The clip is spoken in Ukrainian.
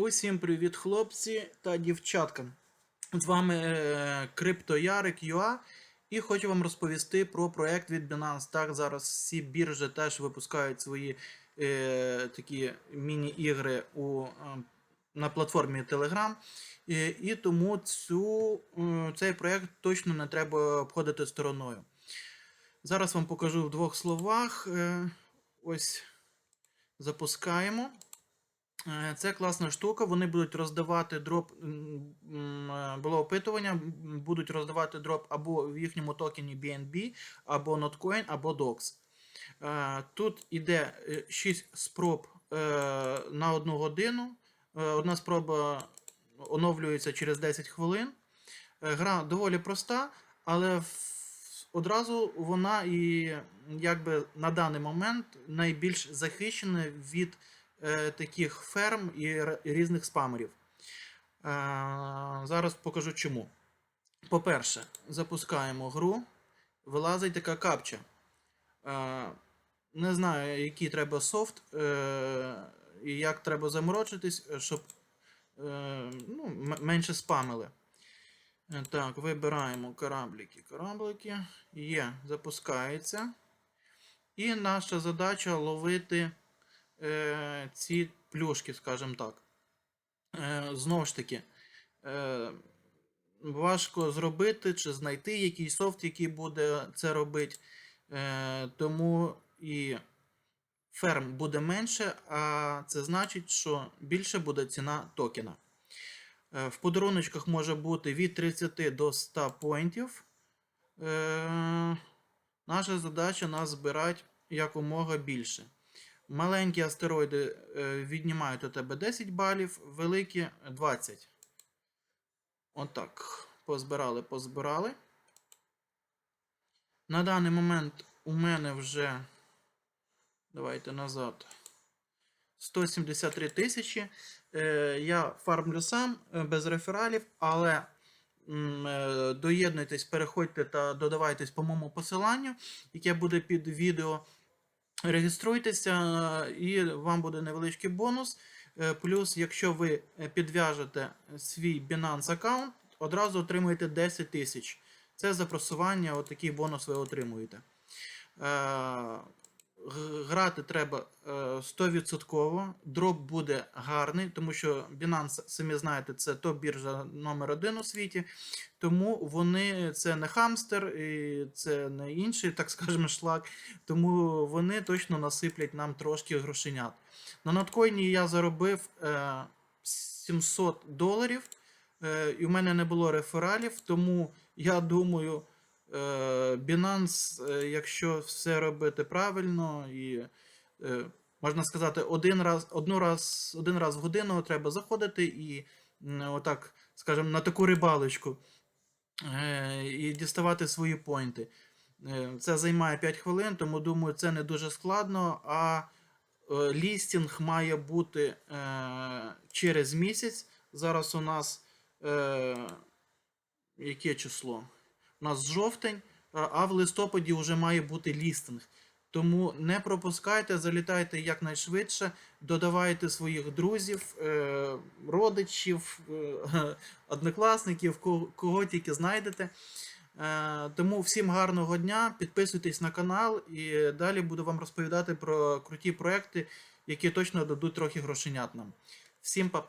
Усім привіт, хлопці та дівчатка. З вами е, Криптоярик Юа і хочу вам розповісти про проект від Binance. Так, зараз всі біржі теж випускають свої е, такі міні-ігри у, е, на платформі Telegram. І, і тому цю, е, цей проект точно не треба обходити стороною. Зараз вам покажу в двох словах. Е, ось запускаємо. Е, Це класна штука. Вони будуть роздавати дроп. е, Було опитування, будуть роздавати дроп або в їхньому токені BNB, або Notcoin, або DOX. Е, Тут іде 6 спроб на одну годину. Одна спроба оновлюється через 10 хвилин. Гра доволі проста, але одразу вона і якби на даний момент найбільш захищена від таких ферм і різних спамерів. Е, зараз покажу чому. По-перше, запускаємо гру, вилазить така капча. Е, не знаю, який треба софт е, і як треба заморочитись, е, щоб е, ну, менше спамили. Е, Так, вибираємо кораблики. Кораблики. Є, запускається. І наша задача ловити е, ці плюшки, скажімо так. Е, знову ж таки, е, важко зробити чи знайти якийсь софт, який буде це робити. Е, тому і ферм буде менше, а це значить, що більше буде ціна токена. Е, В подаруночках може бути від 30 до 100 поінтів. Е, наша задача нас збирати якомога більше. Маленькі астероїди е, віднімають у тебе 10 балів, великі 20. Отак. Позбирали, позбирали. На даний момент у мене вже. Давайте назад. 173 тисячі. Е, я фармлю сам е, без рефералів, але доєднуйтесь, переходьте та додавайтесь по моєму посиланню, яке буде під відео. Реєструйтеся, е, і вам буде невеличкий бонус. Е, Плюс, якщо ви е, підв'яжете свій Binance аккаунт, одразу отримуєте 10 тисяч. Це за просування, отакий бонус ви отримуєте. Е, Грати треба е, 100%. Дроп буде гарний, тому що Binance, самі знаєте, це топ-біржа номер один у світі. Тому вони це не хамстер, і це не інший, так скажемо, шлак. Тому вони точно насиплять нам трошки грошенят. На ноткоїні я заробив е, 700 доларів, е, і в мене не було рефералів, тому я думаю, е, Binance, е, якщо все робити правильно і. Е, Можна сказати, один раз, одну раз, один раз в годину треба заходити і отак, скажімо, на таку рибалочку е, і діставати свої поінти. Е, Це займає 5 хвилин, тому думаю, це не дуже складно. А е, лістінг має бути е, через місяць. Зараз у нас е, яке число? У нас жовтень, а в листопаді вже має бути лістинг. Тому не пропускайте, залітайте якнайшвидше, додавайте своїх друзів, е, родичів, е, однокласників, кого, кого тільки знайдете. Е, тому всім гарного дня, підписуйтесь на канал і далі буду вам розповідати про круті проекти, які точно дадуть трохи грошенят нам. Всім па-па.